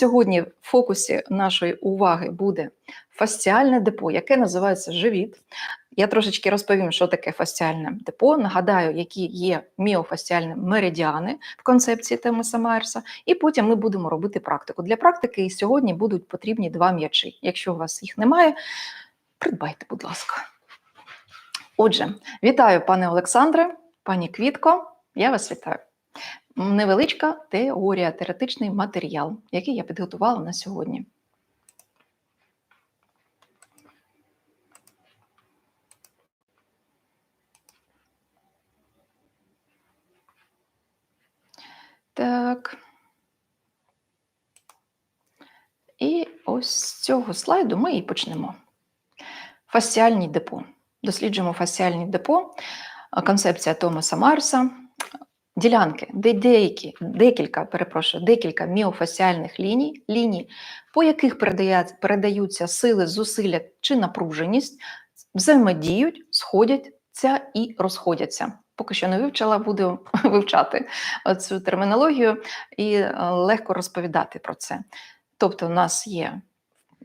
Сьогодні в фокусі нашої уваги буде фасціальне депо, яке називається живіт. Я трошечки розповім, що таке фасціальне депо. Нагадаю, які є міофасціальні меридіани в концепції теми Самайерса, і потім ми будемо робити практику. Для практики сьогодні будуть потрібні два м'ячі. Якщо у вас їх немає, придбайте, будь ласка. Отже, вітаю, пане Олександре, пані Квітко. Я вас вітаю. Невеличка теорія, теоретичний матеріал, який я підготувала на сьогодні. Так. І ось з цього слайду ми і почнемо. Фасціальні депо. Досліджуємо фасціальні депо, концепція Томаса Марса, ділянки, де деякі, декілька, перепрошую, декілька міофасціальних ліній, ліній, по яких передаються сили, зусилля чи напруженість, взаємодіють, сходяться і розходяться. Поки що не вивчала, буду вивчати цю термінологію і е, легко розповідати про це. Тобто, у нас є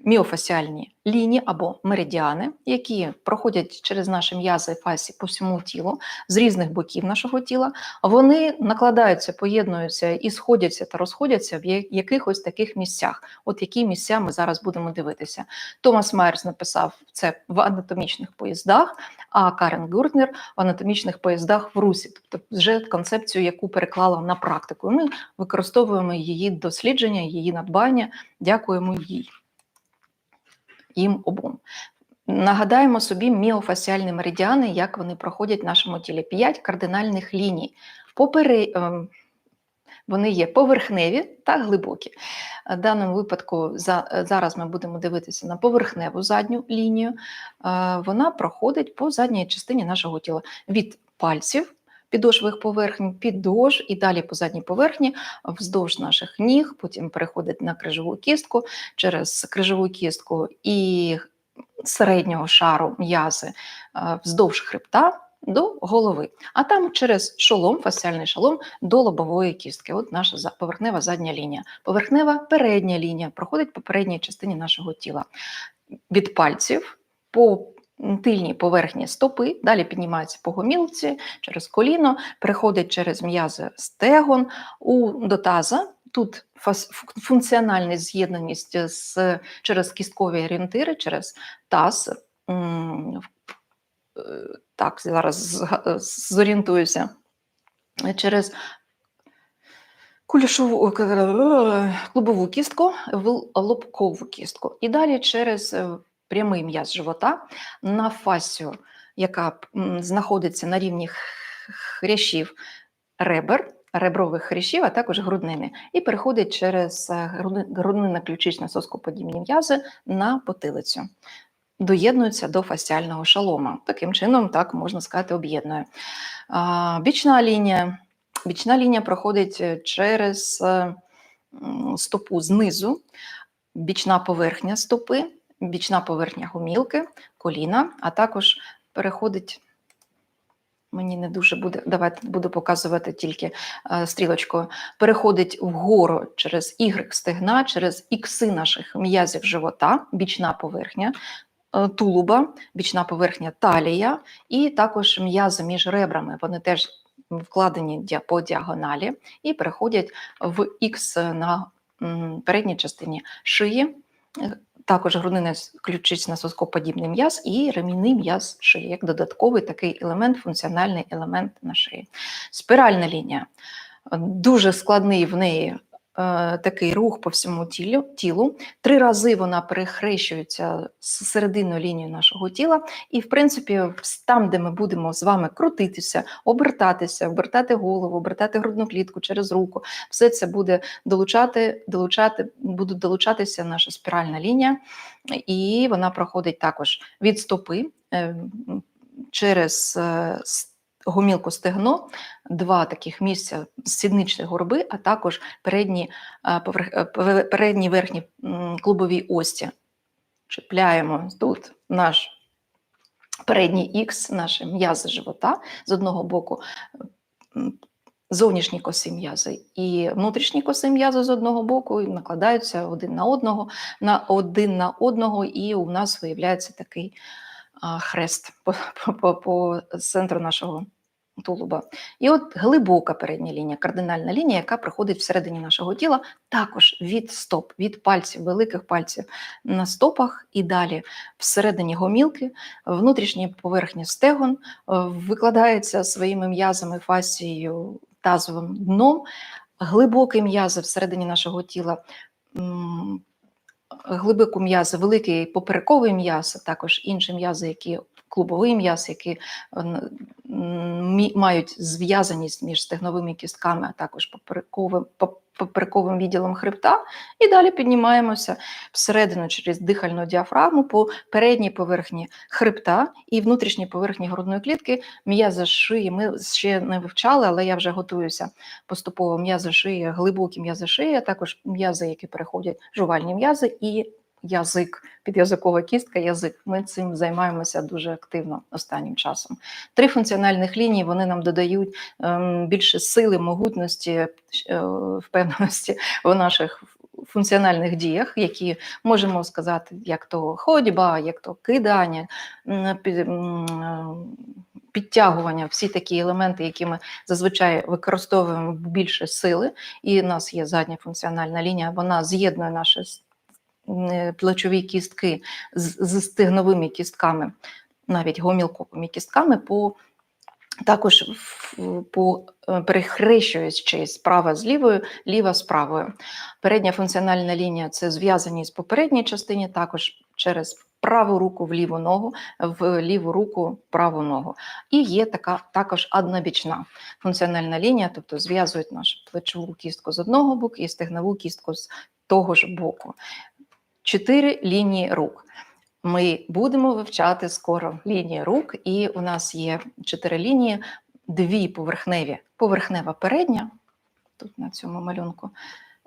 міофасіальні лінії або меридіани, які проходять через наші м'язи і фасі по всьому тілу з різних боків нашого тіла. Вони накладаються, поєднуються і сходяться та розходяться в якихось таких місцях. От які місця ми зараз будемо дивитися. Томас Майерс написав це в анатомічних поїздах, а Карен Гюртнер в анатомічних поїздах в Русі, тобто вже концепцію, яку переклала на практику. Ми використовуємо її дослідження, її надбання. Дякуємо їй їм обом. Нагадаємо собі міофасіальні меридіани, як вони проходять в нашому тілі. П'ять кардинальних ліній. Попери... Ем, вони є поверхневі та глибокі. В даному випадку зараз ми будемо дивитися на поверхневу задню лінію. Е, вона проходить по задній частині нашого тіла від пальців. Підошвих поверхень, піддож і далі по задній поверхні, вздовж наших ніг, потім переходить на крижову кістку, через крижову кістку і середнього шару м'язи е, вздовж хребта до голови. А там через шолом, фасціальний шолом до лобової кістки. От наша поверхнева задня лінія. Поверхнева передня лінія проходить по передній частині нашого тіла. Від пальців по тильній поверхні стопи, далі піднімається по гомілці через коліно, переходить через м'язи стегон у до таза. Тут функціональна з'єднаність з, через кісткові орієнтири, через таз. Е, так, зараз зорієнтуюся. Через кулішову клубову кістку в лобкову кістку. І далі через е, прямий м'яз живота на фасію, яка знаходиться на рівні хрящів ребер, ребрових хрящів, а також груднини, і переходить через е, груднинно ключично соскоподібні м'язи на потилицю. Доєднуються до фасціального шалома. Таким чином, так можна сказати, об'єднує. Бічна лінія бічна лінія проходить е, через е, стопу знизу, бічна поверхня стопи бічна поверхня гумілки, коліна, а також переходить. Мені не дуже буде, давайте буду показувати тільки е, стрілочкою. Переходить вгору через Y стегна, через ікси наших м'язів живота, бічна поверхня, е, тулуба, бічна поверхня талія, і також м'язи між ребрами. Вони теж вкладені по діагоналі і переходять в X на передній частині шиї, також грудина ключична соскоподібний м'яз і ремінний м'яз шиї, як додатковий такий елемент, функціональний елемент на шиї. Спіральна лінія. Дуже складний в неї такий рух по всьому тілу. тілу. Три рази вона перехрещується з серединою лінії нашого тіла, і, в принципі, там, де ми будемо з вами крутитися, обертатися, обертати голову, обертати грудну клітку через руку, все це буде долучати, долучати, буде долучатися наша спіральна лінія, і вона проходить також від стопи е, через е, гомілку стегно, два таких місця сідничні горби, а також передні е, передні верхні клубові ості. Чіпляємо тут наш передній ікс, наше м'язи живота з одного боку. зовнішні коси м'язи і внутрішні коси м'язи з одного боку накладаються один на одного, на один на одного, і у нас виявляється такий хрест по, по, по центру нашого тулуба. І от глибока передня лінія, кардинальна лінія, яка проходить всередині нашого тіла, також від стоп, від пальців, великих пальців на стопах і далі всередині гомілки, внутрішня поверхня стегон е, викладається своїми м'язами, фасією, тазовим дном, глибокі м'язи всередині нашого тіла. м, Глибоку м'язи, великий поперековий м'яз, також інші м'язи, які клубовий м'яз, які е, мають зв'язаність між стегновими кістками, а також поперековим, по- поперековим відділом хребта. І далі піднімаємося всередину через дихальну діафрагму по передній поверхні хребта і внутрішній поверхні грудної клітки. М'язи шиї ми ще не вивчали, але я вже готуюся поступово. М'язи шиї, глибокі м'язи шиї, а також м'язи, які переходять жувальні м'язи і язик, підязикова кістка, язик. Ми цим займаємося дуже активно останнім часом. Три функціональних лінії вони нам додають ем, більше сили, могутності, е, впевненості в наших функціональних діях, які можемо сказати, як то ходьба, як то кидання, м, під- м, е, підтягування, всі такі елементи, які ми зазвичай використовуємо більше сили, і в нас є задня функціональна лінія, вона з'єднує м, плечові кістки з, з стегновими кістками, навіть гомілковими кістками по також по е, перехрещуючись права з лівою, ліва з правою. Передня функціональна лінія це зв'язаність по передній частині, також через праву руку в ліву ногу, в ліву руку праву ногу. І є така також однобічна функціональна лінія, тобто зв'язують нашу плечову кістку з одного боку і стегнову кістку з того ж боку. Чотири лінії рук. Ми будемо вивчати скоро лінії рук, і у нас є чотири лінії, дві поверхневі. Поверхнева передня, тут на цьому малюнку,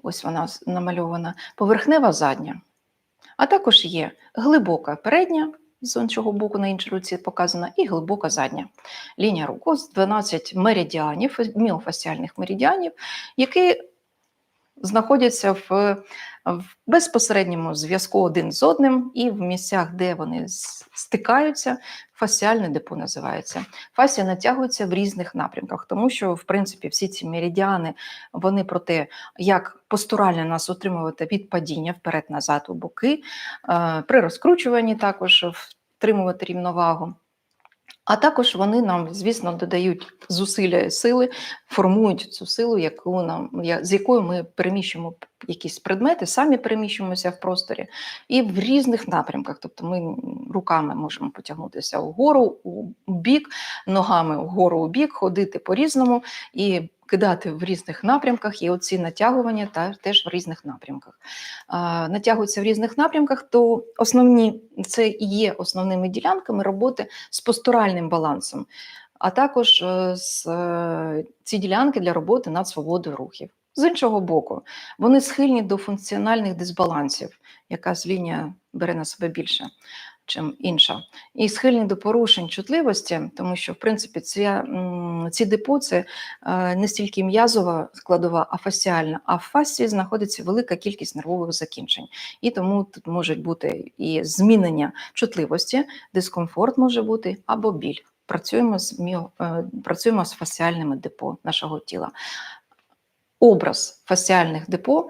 ось вона намальована, поверхнева задня. А також є глибока передня, з іншого боку, на іншій руці показана, і глибока задня. Лінія рук. Ось 12 меридіанів, міофасіальних меридіанів, які знаходяться в, в безпосередньому зв'язку один з одним, і в місцях, де вони стикаються, фасіальне депо називається. Фасія натягується в різних напрямках, тому що, в принципі, всі ці меридіани вони про те, як постурально нас утримувати від падіння вперед-назад у боки, е, при розкручуванні також втримувати рівновагу. А також вони нам, звісно, додають зусилля і сили, формують цю силу, яку нам, з якою ми переміщуємо якісь предмети, самі переміщуємося в просторі і в різних напрямках. Тобто ми руками можемо потягнутися вгору, у бік, ногами вгору у бік, ходити по-різному і кидати в різних напрямках. І оці натягування та теж в різних напрямках. А, натягуються в різних напрямках, то основні це і є основними ділянками роботи з постуральним балансом, а також е, з, е, ці ділянки для роботи над свободою рухів. З іншого боку, вони схильні до функціональних дисбалансів, якась лінія бере на себе більше, чим інша, і схильні до порушень чутливості, тому що в принципі м, ці депо це е, не стільки м'язова складова, а фасіальна. А в фасії знаходиться велика кількість нервових закінчень, і тому тут можуть бути і змінення чутливості, дискомфорт може бути або біль. Працюємо з е, працюємо з фасіальними депо нашого тіла. Образ фасіальних депо,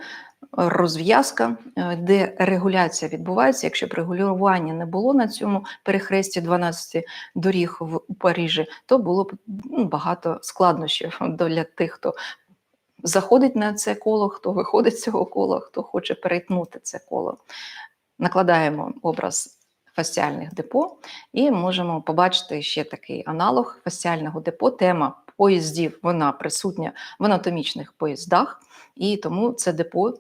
розв'язка, е, де регуляція відбувається. Якщо б регулювання не було на цьому перехресті 12 доріг в Парижі, то було б ну, багато складнощів для тих, хто заходить на це коло, хто виходить з цього кола, хто хоче перетнути це коло. Накладаємо образ фасціальних депо і можемо побачити ще такий аналог фасціального депо. Тема поїздів вона присутня в анатомічних поїздах, і тому це депо.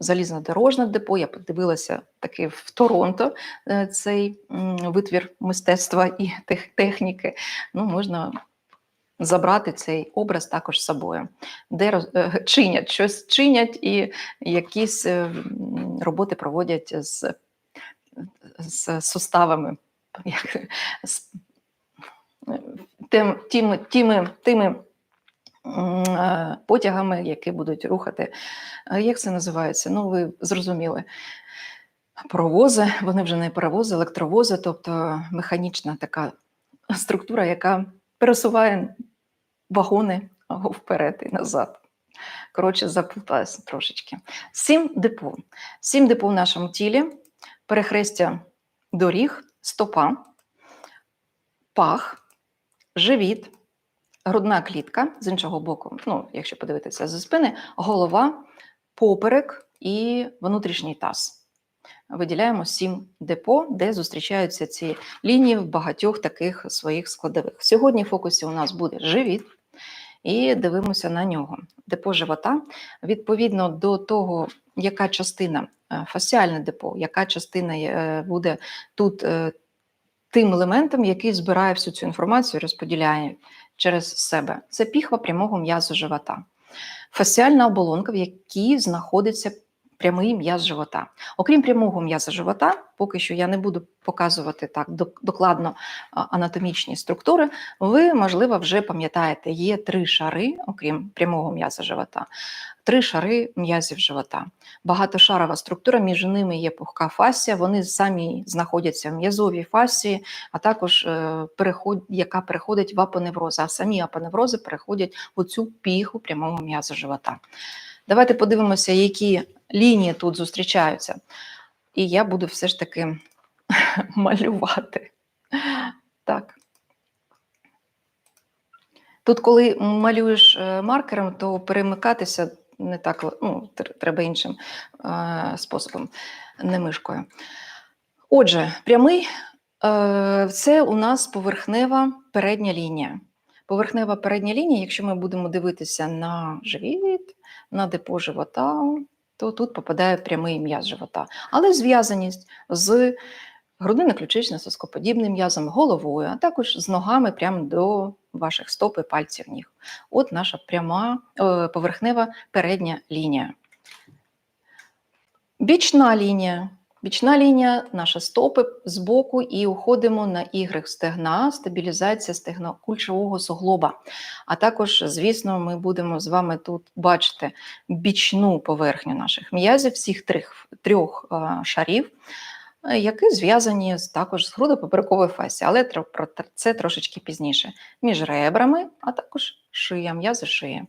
Залізнодорожне депо, я подивилася таки в Торонто е, цей витвір мистецтва і техніки. Ну, можна забрати цей образ також з собою, де роз- е, чинять щось чинять і якісь е, роботи проводять з, з суставами, як, з, тим, тими, тими, тими потягами, які будуть рухати. е, Як це називається? Ну, ви зрозуміли. Паровози, вони вже не паровози, електровози, тобто механічна така структура, яка пересуває вагони вперед і назад. Коротше, заплуталася трошечки. Сім депо. Сім депо в нашому тілі, перехрестя доріг, стопа, пах, живіт, грудна клітка з іншого боку, ну, якщо подивитися зі спини, голова, поперек і внутрішній таз. Виділяємо сім депо, де зустрічаються ці лінії в багатьох таких своїх складових. Сьогодні в фокусі у нас буде живіт, і дивимося на нього. Депо живота відповідно до того, яка частина е, фасціальне депо, яка частина е, буде тут е, тим елементом, який збирає всю цю інформацію, розподіляє через себе. Це піхва прямого м'язу живота. Фасіальна оболонка, в якій знаходиться прямий м'яз живота. Окрім прямого м'яза живота, поки що я не буду показувати так докладно анатомічні структури. Ви, можливо, вже пам'ятаєте, є три шари, окрім прямого м'яза живота, три шари м'язів живота. Багатошарова структура, між ними є пухка фасія, вони самі знаходяться в м'язовій фасії, а також е, переход, яка переходить в апоневрози. А самі апоневрози переходять в оцю піху прямого м'яза живота. Давайте подивимося, які лінії тут зустрічаються. І я буду все ж таки малювати. Так. Тут, коли малюєш е, маркером, то перемикатися не так ну, треба іншим е, способом, не мишкою. Отже, прямий е, це у нас поверхнева передня лінія. Поверхнева передня лінія, якщо ми будемо дивитися на живіт, на депо живота, то тут попадає прямий м'яз живота. Але зв'язаність з грудинно-ключичним соскоподібним м'язом, головою, а також з ногами прямо до ваших стоп і пальців ніг. От наша пряма е, поверхнева передня лінія. Бічна лінія. Бічна лінія, наші стопи з боку і уходимо на іграх стегна, стабілізація стегнокульшового суглоба. А також, звісно, ми будемо з вами тут бачити бічну поверхню наших м'язів, всіх трьох, трьох е, шарів, е, які зв'язані також з грудопоперековою фасі, але про це трошечки пізніше. Між ребрами, а також шия, м'язи шиї.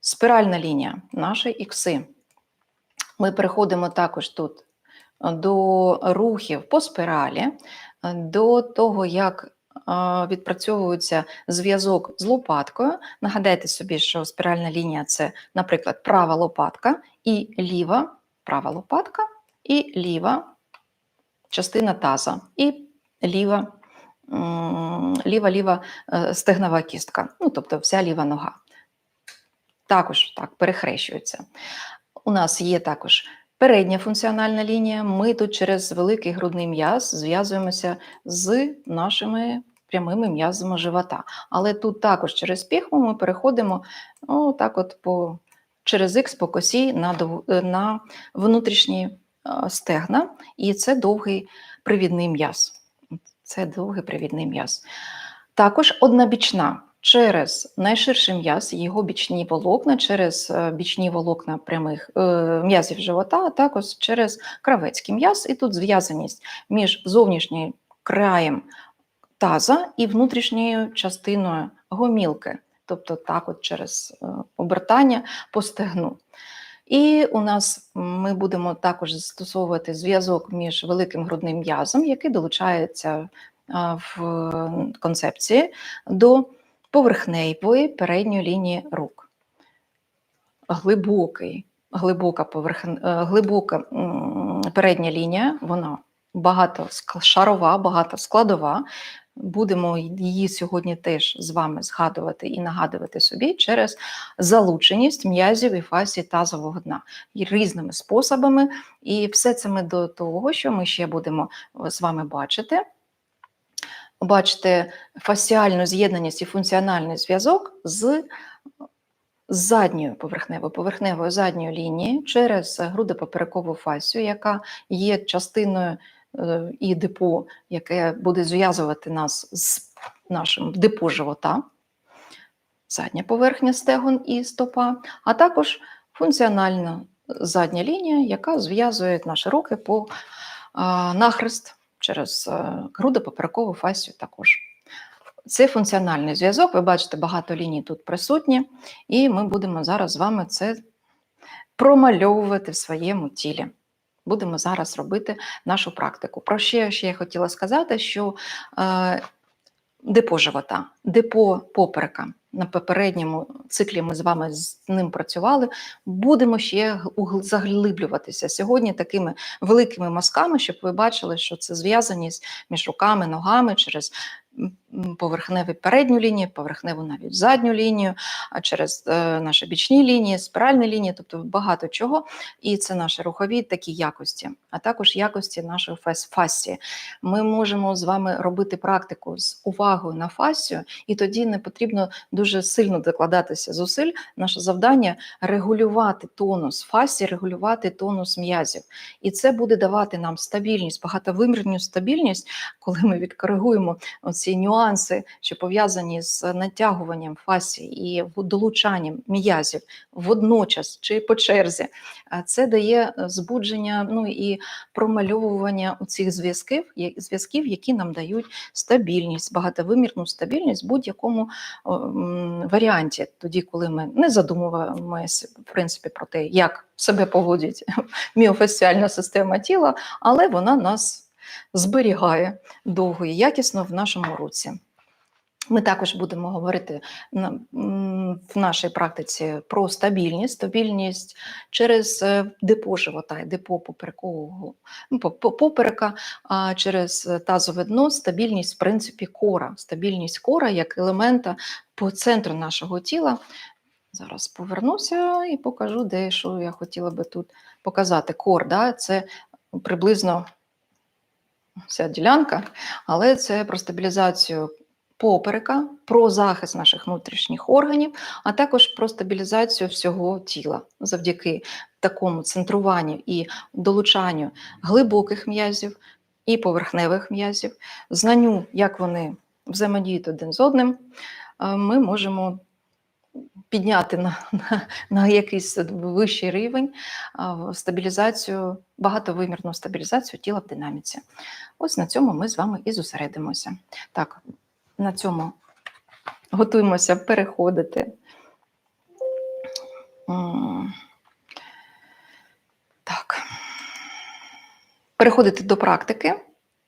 Спіральна лінія, наші ікси. Ми переходимо також тут до рухів по спіралі, е, до того, як відпрацьовується зв'язок з лопаткою. Нагадайте собі, що спіральна лінія це, наприклад, права лопатка і ліва права лопатка, і ліва частина таза, і ліва, ліва, ліва е, стегнова кістка, ну тобто вся ліва нога. Також так перехрещується. У нас є також передня функціональна лінія. Ми тут через великий грудний м'яз зв'язуємося з нашими прямими м'язами живота. Але тут також через піхву ми переходимо ну, так от по, через Х по косі на, е, на внутрішні е, стегна, і це довгий привідний м'яз. Це довгий привідний м'яз. Також однобічна через найширший м'яз, його бічні волокна, через е, бічні волокна прямих е, м'язів живота, а також через кравецький м'яз. І тут зв'язаність між зовнішнім краєм таза і внутрішньою частиною гомілки, тобто так от через е, обертання по стегну. І у нас ми будемо також застосовувати зв'язок між великим грудним м'язом, який долучається в концепції до поверхневої передньої лінії рук. Глибокий, глибока, поверхн... е, глибока передня лінія, вона багатошарова, багатоскладова. Будемо її сьогодні теж з вами згадувати і нагадувати собі через залученість м'язів і фасі тазового дна і різними способами. І все це ми до того, що ми ще будемо з вами бачити. Бачите фасіальну з'єднаність і функціональний зв'язок з задньою поверхневою, поверхневою задньою лінією через грудопоперекову фасію, яка є частиною е, і депо, яке буде зв'язувати нас з нашим депо живота. задня поверхня стегон і стопа, а також функціональна задня лінія, яка зв'язує наші руки по нахрест через е, грудопоперекову фасію також. Це функціональний зв'язок. Ви бачите, багато ліній тут присутні, і ми будемо зараз з вами це промальовувати в своєму тілі. Будемо зараз робити нашу практику. Про що ще я хотіла сказати, що е, депо живота, депо поперека. На попередньому циклі ми з вами з ним працювали. Будемо ще заглиблюватися сьогодні такими великими мазками, щоб ви бачили, що це зв'язаність між руками, ногами через поверхневу передню лінію, поверхневу навіть задню лінію, а через е, наші бічні лінії, спіральні лінії, тобто багато чого. І це наші рухові такі якості, а також якості нашої фас- Ми можемо з вами робити практику з увагою на фасію, і тоді не потрібно дуже сильно докладатися зусиль. Наше завдання регулювати тонус фасії, регулювати тонус м'язів. І це буде давати нам стабільність, багатовимірну стабільність, коли ми відкоригуємо ці нюанси, що пов'язані з натягуванням фасії і долучанням м'язів водночас чи по черзі. Це дає е, збудження, ну і промальовування цих зв'язків, зв'язків, які нам дають стабільність, багатовимірну стабільність в будь-якому варіанті, тоді, коли ми не задумуємося в принципі про те, як себе поводить міофасціальна система тіла, але вона нас зберігає довго і якісно в нашому руці. Ми також будемо говорити в нашій практиці про стабільність, стабільність через е, депо живота і депо поперекового ну, по- по- поперека, через тазове дно стабільність, в принципі, кора, стабільність кора як елемента по центру нашого тіла. Зараз повернуся і покажу, де що я хотіла би тут показати. Кор, да, це приблизно вся ділянка, але це про стабілізацію поперека, про захист наших внутрішніх органів, а також про стабілізацію всього тіла завдяки такому центруванню і долучанню глибоких м'язів і поверхневих м'язів, знанню, як вони взаємодіють один з одним, е, ми можемо підняти на, на, на якийсь вищий рівень стабілізацію, багатовимірну стабілізацію тіла в динаміці. Ось на цьому ми з вами і зосередимося. Так, на цьому готуємося переходити. Так. Переходити до практики.